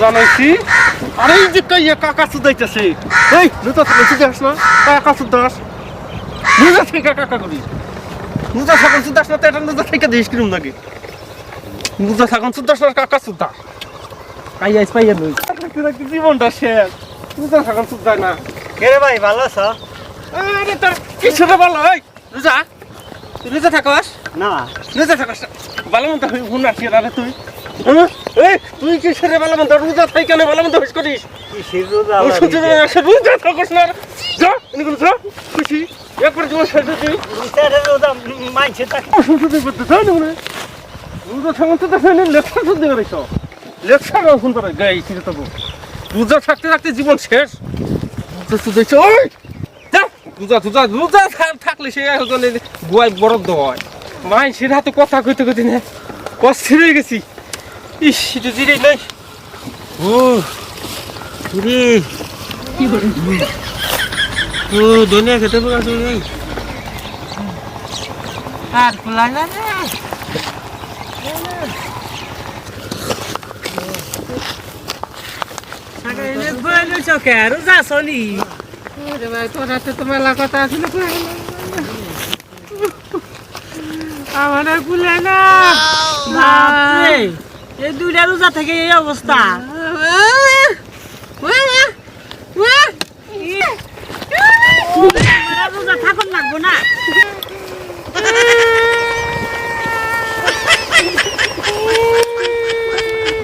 জানাইছি আরে যে কাইয়া কাকা সুদাইতেছে এই নুতা থাকলে সুদাস না কাকা সুদাস নুজা থেকে কাকা করি। নুজা থাকুন সুদাস না তো এটা নুজা থেকে দিস কিরম নাকি নুজা থাকুন সুদাস না কাকা সুদা কাইয়া পাইয়া নই জীবনটা শেষ। নুজা থাকুন সুদাই না। কে রে ভাই ভালো আছো? আরে তোর কিছু না ভালো এই নুজা তুই নুজা থাকস? না। নুজা থাকস ভালো মতো হুন আসি আরে তুই। তুই কি সেরে মতো রোজা থাই কেন হইস করিস? কিসের রোজা রোজা থাকস না। যা এনে করে যা। খুশি। একবার সাথে তুই বিচারের রোজা মানছে তাকে। করতে যা না রোজা থাকুন তো লেকচার শুনতে পারিস লেকচার ফোন করে? গাই ছিল তবু রোজা থাকতে থাকতে জীবন শেষ। রোজা তো দেখছ ওই! রোজা রোজা রোজা থাকলে সে গুয়াই বরফ হয়। মাই সে হাতে কথা কইতে কইতে না অস্থির হয়ে গেছি। ইস এটা জিরে নাই ও রে ও দুনিয়া খেতে পারা তুমি আর খোলা না রে রোজা চলি তোর হাতে তো মেলা কথা আছিল আমার আর কুলে না এই দুইটা রোজা থেকে এই অবস্থা রোজা থাকুন লাগবো না